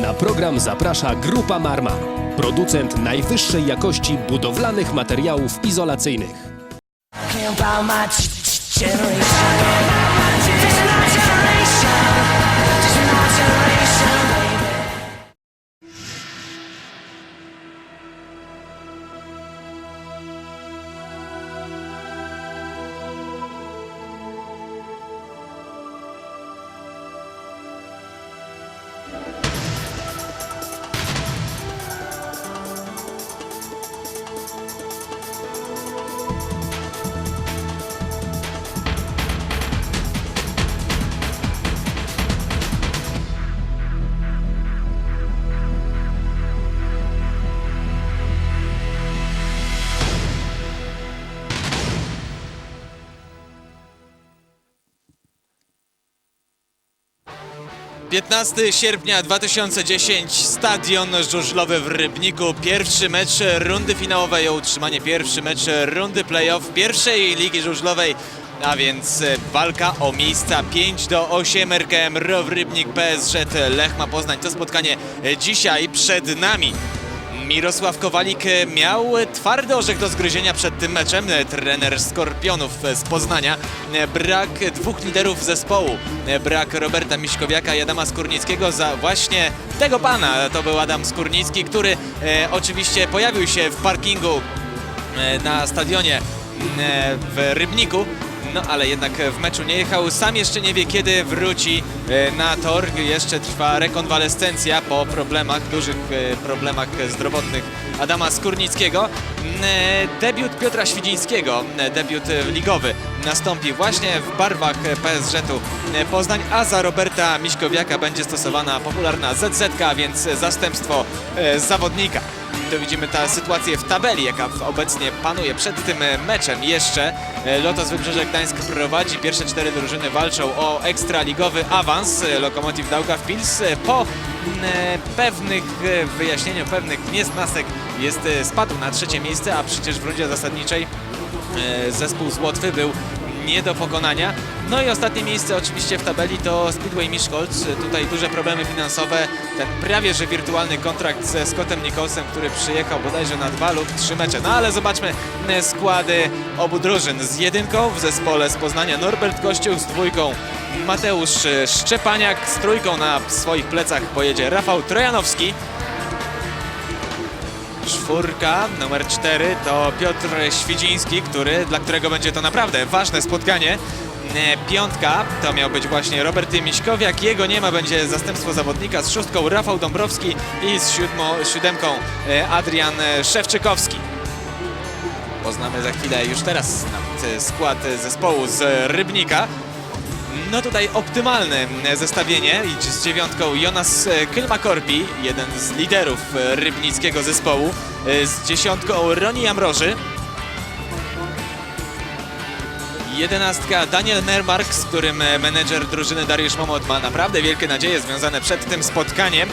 Na program zaprasza Grupa Marma, producent najwyższej jakości budowlanych materiałów izolacyjnych. Generation. Generation. Generation, 15 sierpnia 2010, stadion żużlowy w Rybniku. Pierwszy mecz rundy finałowej o utrzymanie, pierwszy mecz rundy playoff pierwszej ligi żużlowej. A więc e, walka o miejsca 5 do 8 RKM ROW Rybnik PSZ Lechma Poznań. To spotkanie e, dzisiaj przed nami. Mirosław Kowalik miał twardy orzech do zgryzienia przed tym meczem. Trener Skorpionów z Poznania. Brak dwóch liderów zespołu. Brak Roberta Miśkowiaka i Adama Skórnickiego za właśnie tego pana. To był Adam Skórnicki, który e, oczywiście pojawił się w parkingu e, na stadionie e, w Rybniku. No ale jednak w meczu nie jechał. Sam jeszcze nie wie kiedy wróci e, na tor. Jeszcze trwa rekonwalescencja po problemach, dużych e, problemach zdrowotnych Adama Skórnickiego. E, Debiut Piotra Świdzińskiego, debiut ligowy nastąpi właśnie w barwach PSŻ-u Poznań, a za Roberta Miśkowiaka będzie stosowana popularna ZZK, a więc zastępstwo zawodnika. To widzimy tę sytuację w tabeli, jaka obecnie panuje przed tym e, meczem jeszcze. E, Lotos Wybrzeże Gdańsk prowadzi, pierwsze cztery drużyny walczą o ekstraligowy awans. E, Lokomotiv Daugав Pils po pewnych wyjaśnieniu, pewnych niesnasek jest spadł na trzecie miejsce, a przecież w rundzie zasadniczej zespół z Łotwy był nie do pokonania. No i ostatnie miejsce oczywiście w tabeli to Speedway Miszkolc. Tutaj duże problemy finansowe. Ten prawie że wirtualny kontrakt ze Scottem Nicholsem, który przyjechał bodajże na dwa lub trzy mecze. No ale zobaczmy e, składy obu drużyn. Z jedynką w zespole z Poznania Norbert Kościół, z dwójką Mateusz Szczepaniak, z trójką na swoich plecach pojedzie Rafał Trojanowski. Czwórka, numer cztery to Piotr Świdziński, który, dla którego będzie to naprawdę ważne spotkanie. E, Piątka to miał być właśnie Robert Miśkowiak, jego nie ma, będzie zastępstwo zawodnika z szóstką Rafał Dąbrowski i z siódmo, siódemką e, Adrian Szewczykowski. Poznamy za chwilę już teraz e, skład zespołu z Rybnika. No tutaj optymalne zestawienie Idź z dziewiątką Jonas e, Kylmakorpi, jeden z liderów e, rybnickiego zespołu, e, z dziesiątką Roni Jamroży, jedenastka Daniel Nermark, z którym menedżer drużyny Dariusz Momot ma naprawdę wielkie nadzieje związane przed tym spotkaniem.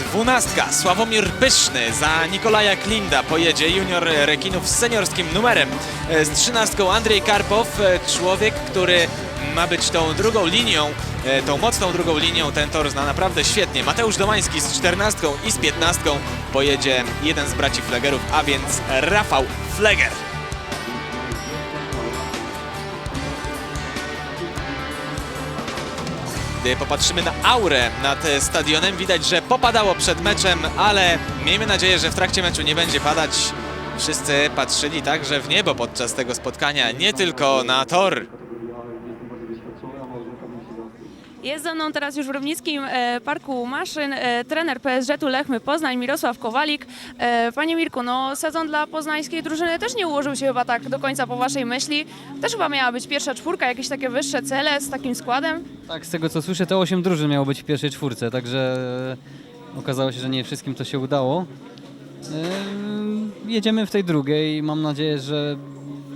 Dwunastka Sławomir Pyszny za Nikolaja Klinda pojedzie junior rekinów z seniorskim numerem. Z trzynastką Andrzej Karpow, człowiek, który ma być tą drugą linią, e, tą mocną drugą linią, ten tor zna naprawdę świetnie. Mateusz Domański z 14 i z 15 pojedzie jeden z braci Flegerów, a więc Rafał Fleger. Gdy popatrzymy na aurę nad stadionem, widać, że popadało przed meczem, ale miejmy nadzieję, że w trakcie meczu nie będzie padać. Wszyscy patrzyli także w niebo podczas tego spotkania, nie tylko na tor. Jest ze mną teraz już w Rybnickim e, Parku Maszyn e, trener PSG-u Lechmy Poznań Mirosław Kowalik. E, Panie Mirku, no sezon dla poznańskiej drużyny też nie ułożył się chyba tak do końca po Waszej myśli. Też chyba miała być pierwsza czwórka, jakieś takie wyższe cele z takim składem. Tak, z tego co słyszę, to 8 drużyn miało być w pierwszej czwórce, także okazało się, że nie wszystkim to się udało. Jedziemy w tej drugiej mam nadzieję, że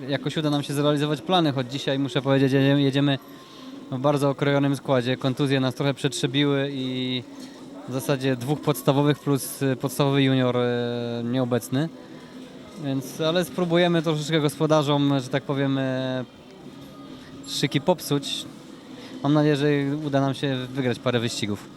jakoś uda nam się zrealizować plany, choć dzisiaj muszę powiedzieć, jedziemy w bardzo okrojonym składzie. Kontuzje nas trochę przetrzebiły i w zasadzie dwóch podstawowych plus y, podstawowy junior y, nieobecny. Więc, ale spróbujemy troszeczkę gospodarzom, że tak powiem, y, szyki popsuć. Mam nadzieję, że uda nam się wygrać parę wyścigów.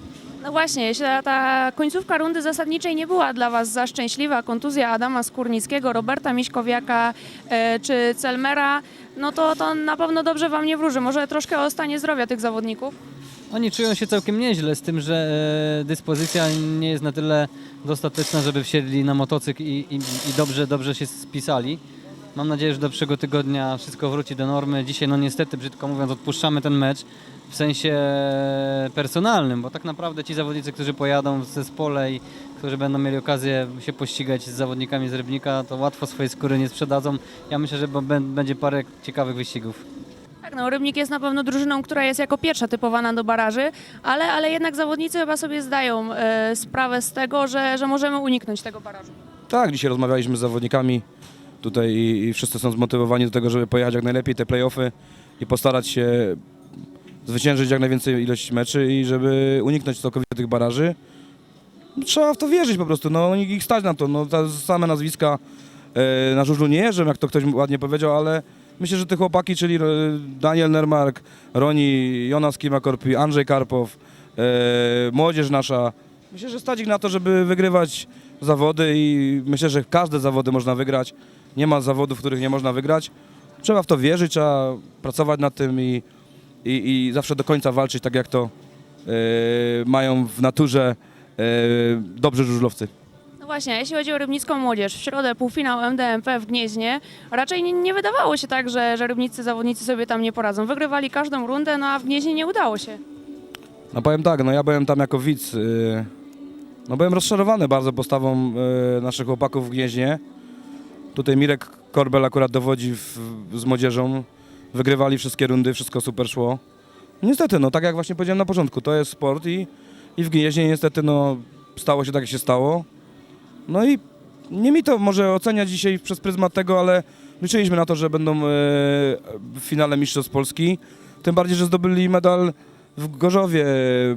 No właśnie, jeśli ta, końcówka rundy zasadniczej nie była dla Was za szczęśliwa, kontuzja Adama Skórnickiego, Roberta Miśkowiaka e, czy Celmera, no to to na pewno dobrze Wam nie wróży. Może troszkę o stanie zdrowia tych zawodników? Oni czują się całkiem nieźle, z tym, że e, dyspozycja nie jest na tyle dostateczna, żeby wsiedli na motocykl i, i, i dobrze, dobrze się spisali. Mam nadzieję, że do przyszłego tygodnia wszystko wróci do normy. Dzisiaj, no niestety, brzydko mówiąc, odpuszczamy ten mecz w sensie personalnym, bo tak naprawdę ci zawodnicy, którzy pojadą w zespole i którzy będą mieli okazję się pościgać z zawodnikami z Rybnika, to łatwo swojej skóry nie sprzedadzą. Ja myślę, że będzie parę ciekawych wyścigów. Tak, no Rybnik jest na pewno drużyną, która jest jako pierwsza typowana do baraży, ale, ale jednak zawodnicy chyba sobie zdają e, sprawę z tego, że, że możemy uniknąć tego barażu. Tak, dzisiaj rozmawialiśmy z zawodnikami tutaj i, i wszyscy są zmotywowani do tego, żeby pojechać jak najlepiej te playoffy i postarać się zwyciężyć jak najwięcej ilość meczy i żeby uniknąć całkowicie tych baraży. Trzeba w to wierzyć po prostu, no ich stać na to, no te same nazwiska e, na żużlu nie jeżdżą, jak to ktoś ładnie powiedział, ale myślę, że te chłopaki, czyli e, Daniel Nermark, Roni, Jonas Kimakorpi, Andrzej Karpow, e, młodzież nasza, myślę, że stać ich na to, żeby wygrywać zawody i myślę, że każde zawody można wygrać. Nie ma zawodów, których nie można wygrać. Trzeba w to wierzyć, trzeba pracować nad tym i, i, i zawsze do końca walczyć, tak jak to e, mają w naturze e, dobrzy żużlowcy. No właśnie, a jeśli chodzi o rybnicką młodzież, w środę półfinał MDMP w Gnieźnie, raczej nie, nie wydawało się tak, że, że rybniccy zawodnicy sobie tam nie poradzą. Wygrywali każdą rundę, no a w Gnieźnie nie udało się. No powiem tak, no ja byłem tam jako widz. y, No byłem rozczarowany bardzo postawą y, naszych chłopaków w Gnieźnie. Tutaj Mirek Korbel akurat dowodzi w, z młodzieżą. Wygrywali wszystkie rundy, wszystko super szło. Niestety, no tak jak właśnie powiedziałem na początku, to jest sport i, i w Gnieźnie niestety no stało się tak, jak się stało. No i nie mi to może oceniać dzisiaj przez pryzmat tego, ale liczyliśmy na to, że będą y, w finale Mistrzostw Polski. Tym bardziej, że zdobyli medal w Gorzowie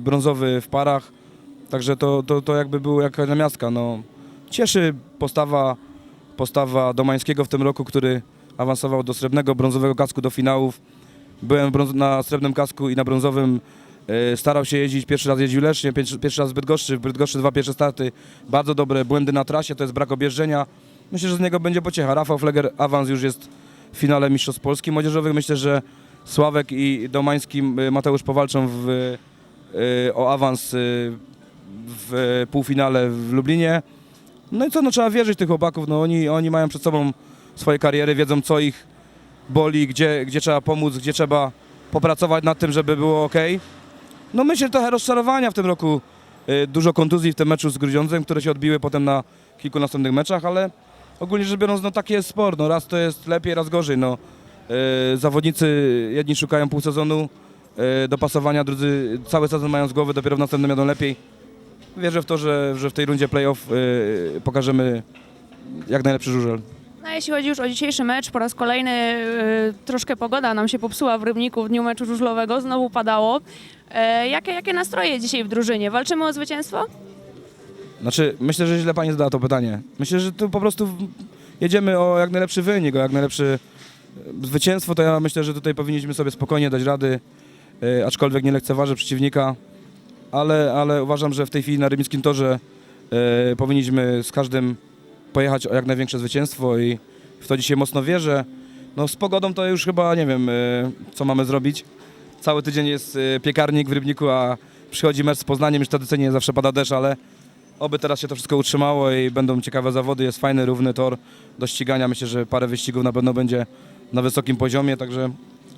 brązowy w parach, także to, to, to jakby było jakaś namiastka. No. Cieszy postawa, postawa Domańskiego w tym roku, który awansował do srebrnego, brązowego kasku do finałów. Byłem na srebrnym kasku i na brązowym. e, Starał się jeździć, pierwszy raz jeździł Lesznie, pierwszy, raz w Bydgoszczy, w Bydgoszczy dwa pierwsze starty, bardzo dobre błędy na trasie, to jest brak objeżdżenia. Myślę, że z niego będzie pociecha. Rafał Fleger awans już jest w finale Mistrzostw Polski Młodzieżowych. Myślę, że Sławek i Domański, y, Mateusz powalczą w, y, o awans w półfinale w Lublinie. No i co, no trzeba wierzyć tych chłopaków, no oni, oni mają przed sobą swoje kariery, wiedzą co ich boli, gdzie, gdzie trzeba pomóc, gdzie trzeba popracować nad tym, żeby było ok. No myślę, że trochę rozczarowania w tym roku, y, dużo kontuzji w tym meczu z Grudziądzem, które się odbiły potem na kilku następnych meczach, ale ogólnie rzecz biorąc, no taki jest sport, no raz to jest lepiej, raz gorzej, no. Y, Zawodnicy jedni szukają pół sezonu y, dopasowania, drudzy cały sezon mają z głowy, dopiero w następnym jadą lepiej. Wierzę w to, że, że w tej rundzie playoff pokażemy jak najlepszy żużel. No a jeśli chodzi już o dzisiejszy mecz, po raz kolejny y, troszkę pogoda nam się popsuła w Rybniku w dniu meczu żużlowego, znowu padało. E, jakie, jakie nastroje dzisiaj w drużynie? Walczymy o zwycięstwo? Znaczy, myślę, że źle pani zadała to pytanie. Myślę, że tu po prostu jedziemy o jak najlepszy wynik, o jak najlepsze zwycięstwo, to ja myślę, że tutaj powinniśmy sobie spokojnie dać rady, e, aczkolwiek nie lekceważę przeciwnika, ale, ale uważam, że w tej chwili na rybnickim torze e, powinniśmy z każdym pojechać o jak największe zwycięstwo i w to dzisiaj mocno wierzę. No z pogodą to już chyba nie wiem, e, co mamy zrobić. Cały tydzień jest e, piekarnik w Rybniku, a przychodzi mecz z Poznaniem, już tradycyjnie zawsze pada deszcz, ale Oby teraz się to wszystko utrzymało i będą ciekawe zawody. Jest fajny, równy tor do ścigania. Myślę, że parę wyścigów na pewno będzie na wysokim poziomie, także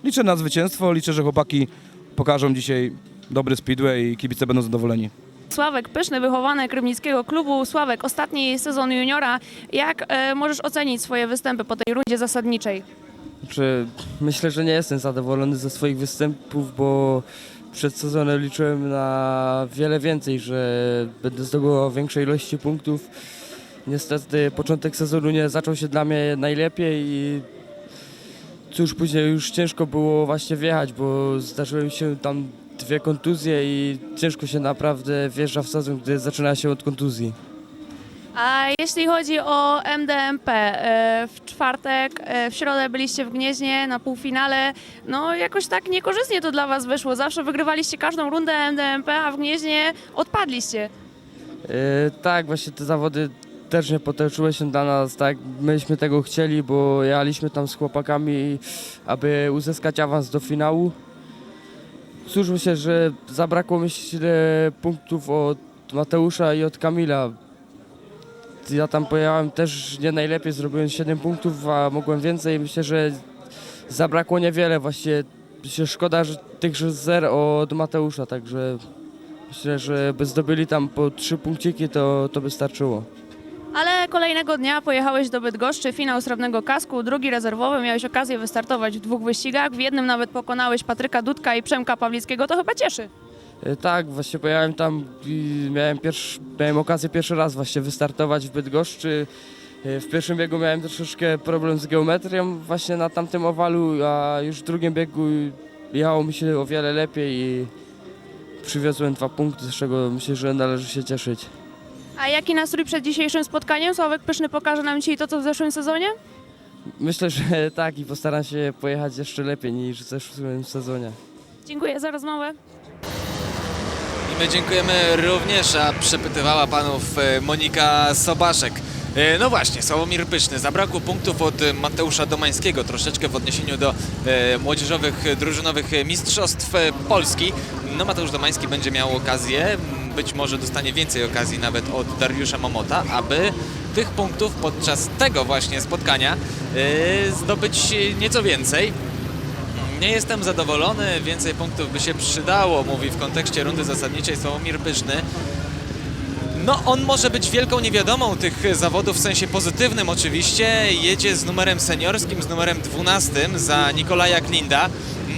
liczę na zwycięstwo. Liczę, że chłopaki pokażą dzisiaj dobry speedway i kibice będą zadowoleni. Sławek Pyszny, wychowanek rybnickiego klubu. Sławek, ostatni sezon juniora. Jak e, możesz ocenić swoje występy po tej rundzie zasadniczej? Czy myślę, że nie jestem zadowolony ze swoich występów, bo przed sezonem liczyłem na wiele więcej, że będę zdobywał większej ilości punktów. Niestety początek sezonu nie zaczął się dla mnie najlepiej i cóż, później już ciężko było właśnie wjechać, bo zdarzyły się tam dwie kontuzje i ciężko się naprawdę wjeżdża w sezon, gdy zaczyna się od kontuzji. A jeśli chodzi o MDMP, e, w czwartek, e, w środę byliście w Gnieźnie na półfinale. No jakoś tak niekorzystnie to dla Was wyszło. Zawsze wygrywaliście każdą rundę MDMP, a w Gnieźnie odpadliście. E, tak, właśnie te zawody też nie potoczyły się dla nas tak. Myśmy tego chcieli, bo jechaliśmy tam z chłopakami, aby uzyskać awans do finału. Cóż myślę, że zabrakło myślę punktów od Mateusza i od Kamila. Ja tam pojechałem też nie najlepiej, zrobiłem 7 punktów, a mogłem więcej. Myślę, że zabrakło niewiele. Właśnie myślę, szkoda, że tych że zer od Mateusza, także myślę, że by zdobyli tam po 3 punkciki, to, to by starczyło. Ale kolejnego dnia pojechałeś do Bydgoszczy, finał srebrnego kasku, drugi rezerwowy. Miałeś okazję wystartować w dwóch wyścigach. W jednym nawet pokonałeś Patryka Dudka i Przemka Pawlickiego. To chyba cieszy. E, Tak, właśnie pojechałem tam i miałem, pierwszy, miałem okazję pierwszy raz właśnie wystartować w Bydgoszczy. E, W pierwszym biegu miałem troszeczkę problem z geometrią właśnie na tamtym owalu, a już w drugim biegu jechało mi się o wiele lepiej i przywiozłem dwa punkty, z czego myślę, że należy się cieszyć. A jaki nastrój przed dzisiejszym spotkaniem? Sławek Pyszny pokaże nam dzisiaj to, co w zeszłym sezonie? Myślę, że tak i postaram się pojechać jeszcze lepiej niż w zeszłym sezonie. Dziękuję za rozmowę. I my dziękujemy również, a przepytywała panów e, Monika Sobaszek. E, No właśnie, Sławomir Pyszny. Zabrakło punktów od Mateusza Domańskiego troszeczkę w odniesieniu do e, młodzieżowych, drużynowych mistrzostw Polski. No Mateusz Domański będzie miał okazję, być może dostanie więcej okazji nawet od Dariusza Momota, aby tych punktów podczas tego właśnie spotkania e, zdobyć nieco więcej. Nie jestem zadowolony, więcej punktów by się przydało, mówi w kontekście rundy zasadniczej Sławomir Pyszny. No, on może być wielką niewiadomą tych zawodów w sensie pozytywnym oczywiście. Jedzie z numerem seniorskim, z numerem 12 za Nikolaja Klinda.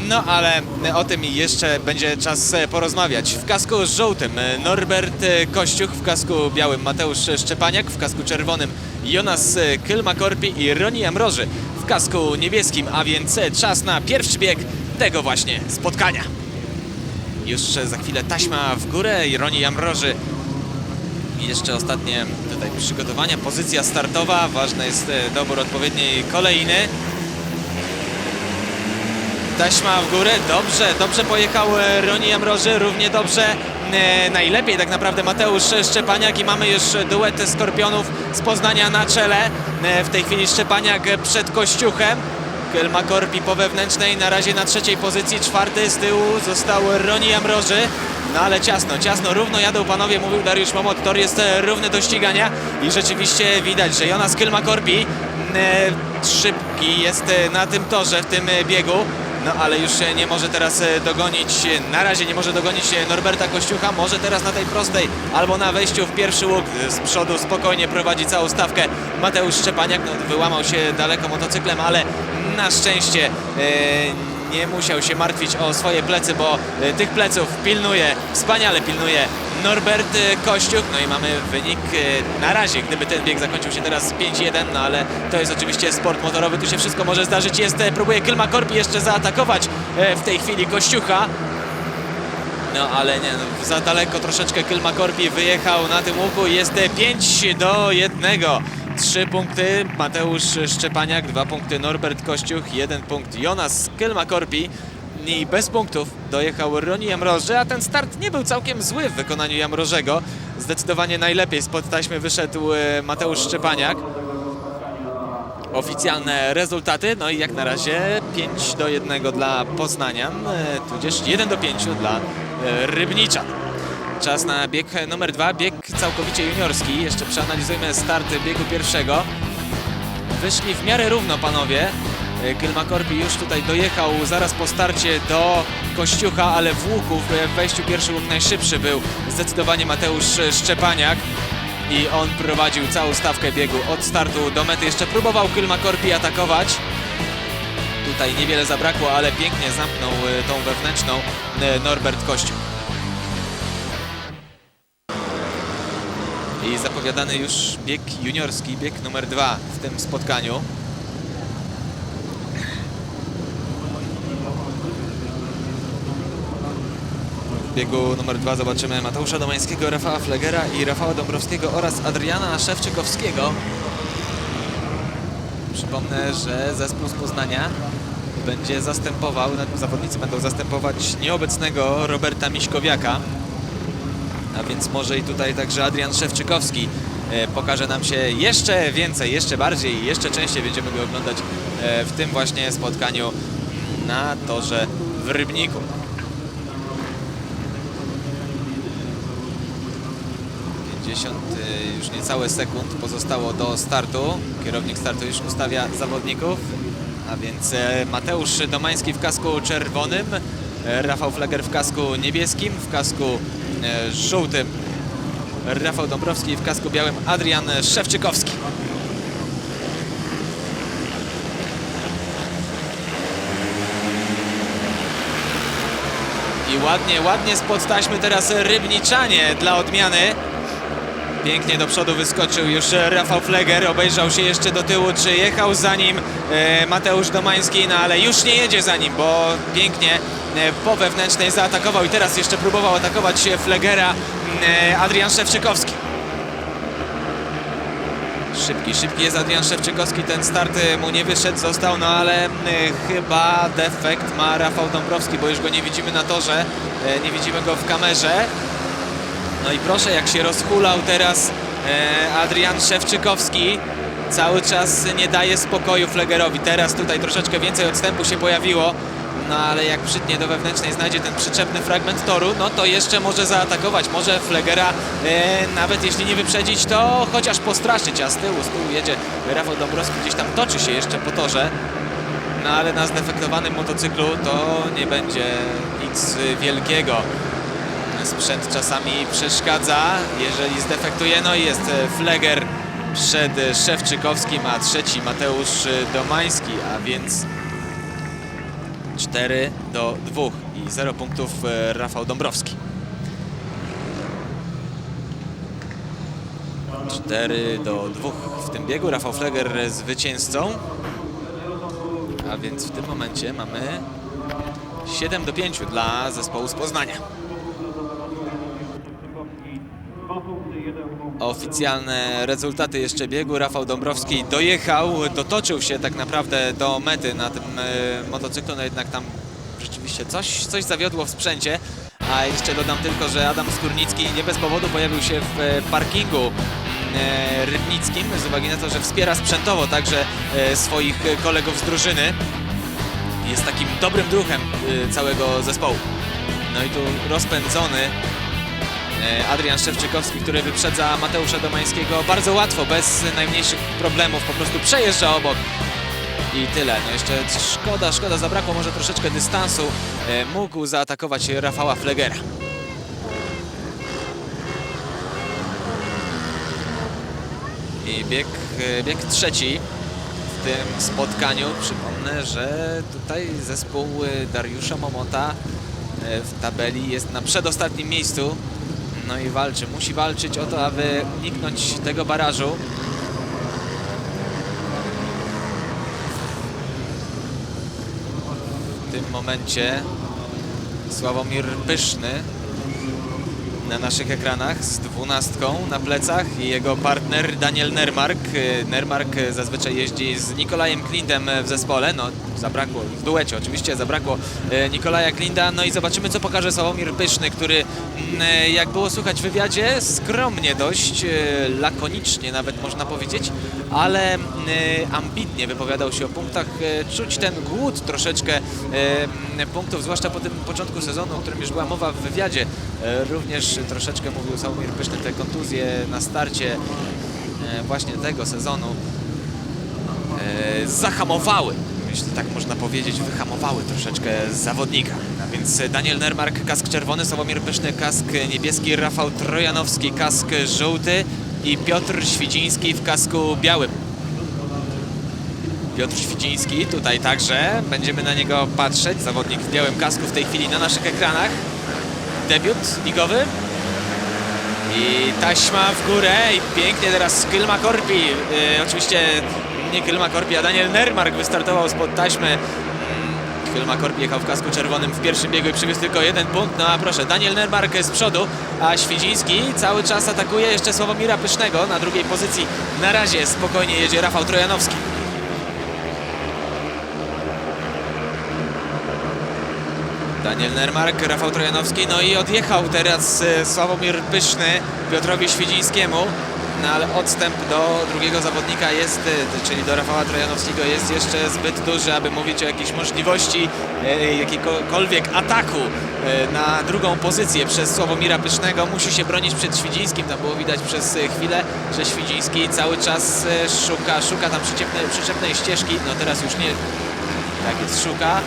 No, ale o tym jeszcze będzie czas e, porozmawiać. W kasku żółtym e, Norbert e, Kościuch, w kasku białym Mateusz Szczepaniak, w kasku czerwonym Jonas e, Kylma-Korpi i Roni Amroży w kasku niebieskim, a więc e, czas na pierwszy bieg tego właśnie spotkania. Już e, za chwilę taśma w górę i Roni Amroży i jeszcze ostatnie tutaj przygotowania, pozycja startowa, ważny jest e, dobór odpowiedniej kolejny. Taśma w górę, dobrze, dobrze pojechał e, Roni Amroży, równie dobrze, e, najlepiej tak naprawdę Mateusz Szczepaniak i mamy już duet Skorpionów z Poznania na czele. E, W tej chwili Szczepaniak przed Kościuchem. Kelma Korpi po wewnętrznej, na razie na trzeciej pozycji, czwarty z tyłu został Roni Amroży. No ale ciasno, ciasno, równo jadą panowie, mówił Dariusz Momot, tor jest równy do ścigania i rzeczywiście widać, że Jonas Kelma Korpi szybki jest na tym torze, w tym biegu. No ale już nie może teraz e, dogonić, e, na razie nie może dogonić e, Norberta Kościucha, może teraz na tej prostej albo na wejściu w pierwszy łuk z przodu spokojnie prowadzi całą stawkę. Mateusz Szczepaniak, no wyłamał się daleko motocyklem, ale na szczęście nie musiał się martwić o swoje plecy, bo tych pleców pilnuje, wspaniale pilnuje Norbert e, Kościuch. No i mamy wynik e, na razie, gdyby ten bieg zakończył się teraz 5-1, no ale to jest oczywiście sport motorowy, tu się wszystko może zdarzyć. Jest, e, próbuje Kilma Korpi jeszcze zaatakować w tej chwili Kościucha. No ale nie, no, za daleko troszeczkę Kilma Korpi wyjechał na tym łuku. Jest e, 5 do 1. Trzy punkty Mateusz Szczepaniak, dwa punkty Norbert Kościuch, jeden punkt Jonas Kilma Korpi. I bez punktów dojechał Roni Jamroży, a ten start nie był całkiem zły w wykonaniu Jamrożego. Zdecydowanie najlepiej spod taśmy wyszedł e, Mateusz Szczepaniak. Oficjalne rezultaty, no i jak na razie 5 do 1 dla Poznanian, e, tudzież 1 do 5 dla e, Rybnicza. Czas na bieg numer dwa, bieg całkowicie juniorski. Jeszcze przeanalizujmy start biegu pierwszego. Wyszli w miarę równo panowie. E, Gylma Korpi już tutaj dojechał zaraz po starcie do Kościucha, ale w łuku w wejściu pierwszy łuk najszybszy był zdecydowanie Mateusz Szczepaniak. I on prowadził całą stawkę biegu od startu do mety. Jeszcze próbował Gylma Korpi atakować. Tutaj niewiele zabrakło, ale pięknie zamknął e, tą wewnętrzną e, Norbert Kościuch. I zapowiadany już bieg juniorski, bieg numer dwa w tym spotkaniu. Biegu numer dwa zobaczymy Mateusza Domańskiego, Rafała Flegera i Rafała Dąbrowskiego oraz Adriana Szewczykowskiego. Przypomnę, że zespół z Poznania będzie zastępował, zawodnicy będą zastępować nieobecnego Roberta Miśkowiaka. A więc może i tutaj także Adrian Szewczykowski e, pokaże nam się jeszcze więcej, jeszcze bardziej jeszcze częściej będziemy go oglądać e, w tym właśnie spotkaniu na torze w Rybniku. Pięćdziesiąt e, już niecałe sekund pozostało do startu. Kierownik startu już ustawia zawodników. A więc e, Mateusz Domański w kasku czerwonym, e, Rafał Fleger w kasku niebieskim, w kasku e, żółtym Rafał Dąbrowski, w kasku białym Adrian Szewczykowski. I ładnie, ładnie spod taśmy teraz Rybniczanie dla odmiany. Pięknie do przodu wyskoczył już Rafał Fleger, obejrzał się jeszcze do tyłu, czy jechał za nim e, Mateusz Domański, no ale już nie jedzie za nim, bo pięknie e, po wewnętrznej zaatakował i teraz jeszcze próbował atakować Flegera e, Adrian Szewczykowski. Szybki, szybki jest Adrian Szewczykowski, ten start mu nie wyszedł, został, no ale chyba defekt ma Rafał Dąbrowski, bo już go nie widzimy na torze, nie widzimy go w kamerze. No i proszę, jak się rozhulał teraz e, Adrian Szewczykowski. Cały czas nie daje spokoju Flegerowi. Teraz tutaj troszeczkę więcej odstępu się pojawiło. No ale jak przytnie do wewnętrznej, znajdzie ten przyczepny fragment toru, no to jeszcze może zaatakować. Może Flegera, e, nawet jeśli nie wyprzedzić, to chociaż postraszyć. A z tyłu, z tyłu jedzie Rafał Dąbrowski, gdzieś tam toczy się jeszcze po torze. No ale na zdefektowanym motocyklu to nie będzie nic wielkiego. Sprzęt czasami przeszkadza, jeżeli zdefektuje. No i jest e, Fleger przed Szewczykowskim, a trzeci Mateusz e, Domański, a więc 4 do 2 i 0 punktów e, Rafał Dąbrowski. 4 do 2 w tym biegu. Rafał Fleger zwycięzcą. A więc w tym momencie mamy 7 do 5 dla zespołu z Poznania. Oficjalne rezultaty jeszcze biegu. Rafał Dąbrowski dojechał, dotoczył się tak naprawdę do mety na tym e, motocyklu, no jednak tam rzeczywiście coś, coś zawiodło w sprzęcie. A jeszcze dodam tylko, że Adam Skórnicki nie bez powodu pojawił się w e, parkingu e, rybnickim z uwagi na to, że wspiera sprzętowo także swoich kolegów z drużyny. Jest takim dobrym druhem e, całego zespołu. No i tu rozpędzony Adrian Szewczykowski, który wyprzedza Mateusza Domańskiego bardzo łatwo, bez najmniejszych problemów, po prostu przejeżdża obok i tyle. No jeszcze szkoda, szkoda, zabrakło może troszeczkę dystansu, E, mógł zaatakować Rafała Flegera. I bieg, e, bieg trzeci w tym spotkaniu. Przypomnę, że tutaj zespół e, Dariusza Momota e, w tabeli jest na przedostatnim miejscu. No i walczy, musi walczyć o to, aby uniknąć tego barażu. W tym momencie Sławomir Pyszny na naszych ekranach z dwunastką na plecach i jego partner Daniel Nermark. Y, Nermark zazwyczaj jeździ z Nikolajem Klindem w zespole, no zabrakło, w duecie oczywiście zabrakło y, Nikolaja Klinda, no i zobaczymy co pokaże Sławomir Pyszny, który mm, jak było słychać w wywiadzie, skromnie dość, y, lakonicznie nawet można powiedzieć, ale y, ambitnie wypowiadał się o punktach, y, czuć ten głód troszeczkę y, punktów, zwłaszcza po tym początku sezonu, o którym już była mowa w wywiadzie, y, również troszeczkę mówił Sławomir Pyszny, te kontuzje na starcie y, właśnie tego sezonu e, zahamowały, jeśli tak można powiedzieć, wyhamowały troszeczkę zawodnika. A więc Daniel Nermark, kask czerwony, Sławomir Pyszny, kask niebieski, Rafał Trojanowski, kask żółty i Piotr Świdziński w kasku białym. Piotr Świdziński tutaj także, będziemy na niego patrzeć, zawodnik w białym kasku w tej chwili na naszych ekranach. Debiut ligowy, i taśma w górę i pięknie teraz Kilma Korpi. Yy, oczywiście nie Kilma Korpi, a Daniel Nermark wystartował spod taśmy. Mm, Chwielma Korpi jechał w kasku czerwonym w pierwszym biegu i przywiózł tylko jeden punkt. No a proszę, Daniel Nermark z przodu, a Świdziński cały czas atakuje jeszcze Sławomira Pysznego. Na drugiej pozycji na razie spokojnie jedzie Rafał Trojanowski. Daniel Nermark, Rafał Trojanowski, no i odjechał teraz e, Sławomir Pyszny Piotrowi Świdzińskiemu. No ale odstęp do drugiego zawodnika jest, e, czyli do Rafała Trojanowskiego jest jeszcze zbyt duży, aby mówić o jakiejś możliwości e, jakiegokolwiek ataku na drugą pozycję przez Sławomira Pysznego. Musi się bronić przed Świdzińskim, tam było widać przez chwilę, że Świdziński cały czas szuka, szuka tam przyczepnej, przyczepnej ścieżki, no teraz już nie, tak jest, szuka.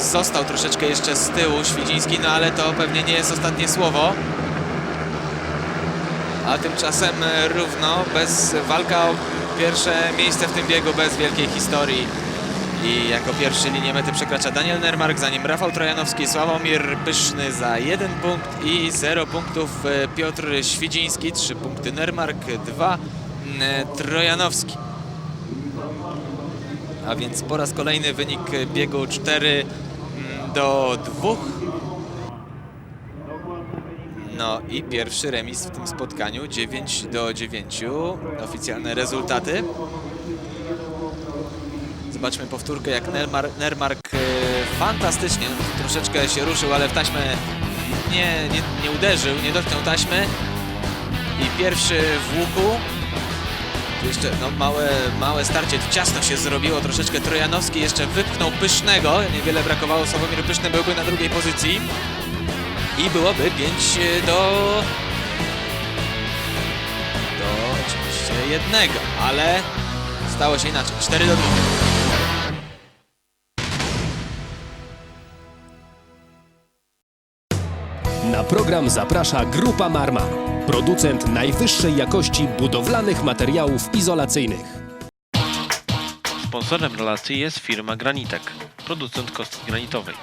Został troszeczkę jeszcze z tyłu Świdziński, no ale to pewnie nie jest ostatnie słowo. A tymczasem e, równo, bez walka o pierwsze miejsce w tym biegu, bez wielkiej historii. I jako pierwszy linię mety przekracza Daniel Nermark, za nim Rafał Trojanowski, Sławomir Pyszny za jeden punkt i 0 punktów e, Piotr Świdziński, 3 punkty Nermark, 2 Trojanowski. A więc po raz kolejny wynik biegu 4 mm, do 2. No i pierwszy remis w tym spotkaniu 9 do 9. Oficjalne rezultaty. Zobaczmy powtórkę jak Nermar, Nermark e, fantastycznie, troszeczkę się ruszył, ale w taśmę nie, nie, nie uderzył, nie dotknął taśmy. I pierwszy w łuku. Jeszcze no, małe, małe starcie, ciasno się zrobiło, troszeczkę. Trojanowski jeszcze wypchnął Pysznego, niewiele brakowało, Sławomir Pyszny byłby na drugiej pozycji. I byłoby 5 do... do oczywiście jednego, ale stało się inaczej, 4 do 2. Na program zaprasza Grupa Marma, producent najwyższej jakości budowlanych materiałów izolacyjnych. Sponsorem relacji jest firma Granitek, producent kostki granitowej.